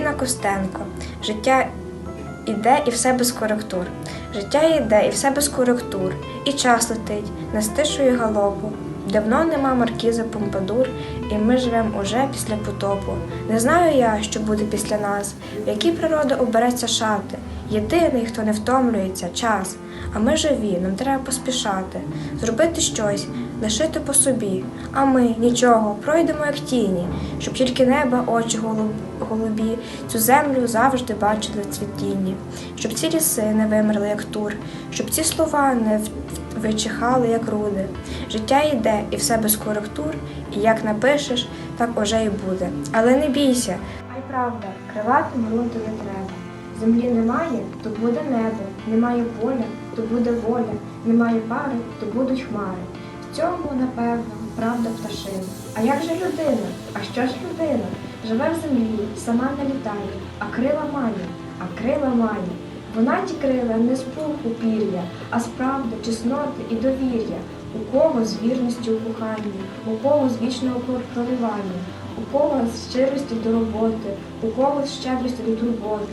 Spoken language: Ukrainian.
Костенко. Життя іде і все без коректур. Життя іде і все без коректур. І час летить, не стишує галопу. Давно нема маркіза Помпадур, і ми живемо уже після потопу. Не знаю я, що буде після нас, в якій природа обереться шати. Єдиний, хто не втомлюється, час. А ми живі, нам треба поспішати, зробити щось, лишити по собі. А ми нічого, пройдемо як тіні, щоб тільки неба, очі голуб- голубі, цю землю завжди бачили в цвітінні, щоб ці ліси не вимерли, як тур, щоб ці слова не вичихали, як руди. Життя йде, і все без коректур, і як напишеш, так уже і буде. Але не бійся, а й правда, криватим ґрунту не треба. Землі немає, то буде небо, немає поля, то буде воля, немає пари, то будуть хмари. В цьому, напевно, правда пташина. А як же людина? А що ж людина? Живе в землі, сама не літає, а крила має, а крила має. Вона ті крила не з пуху пір'я, а з правди, чесноти і довір'я. У кого з вірністю у коханні, у кого з вічного проривання, у кого з щирості до роботи, у кого з щедрості до турботи,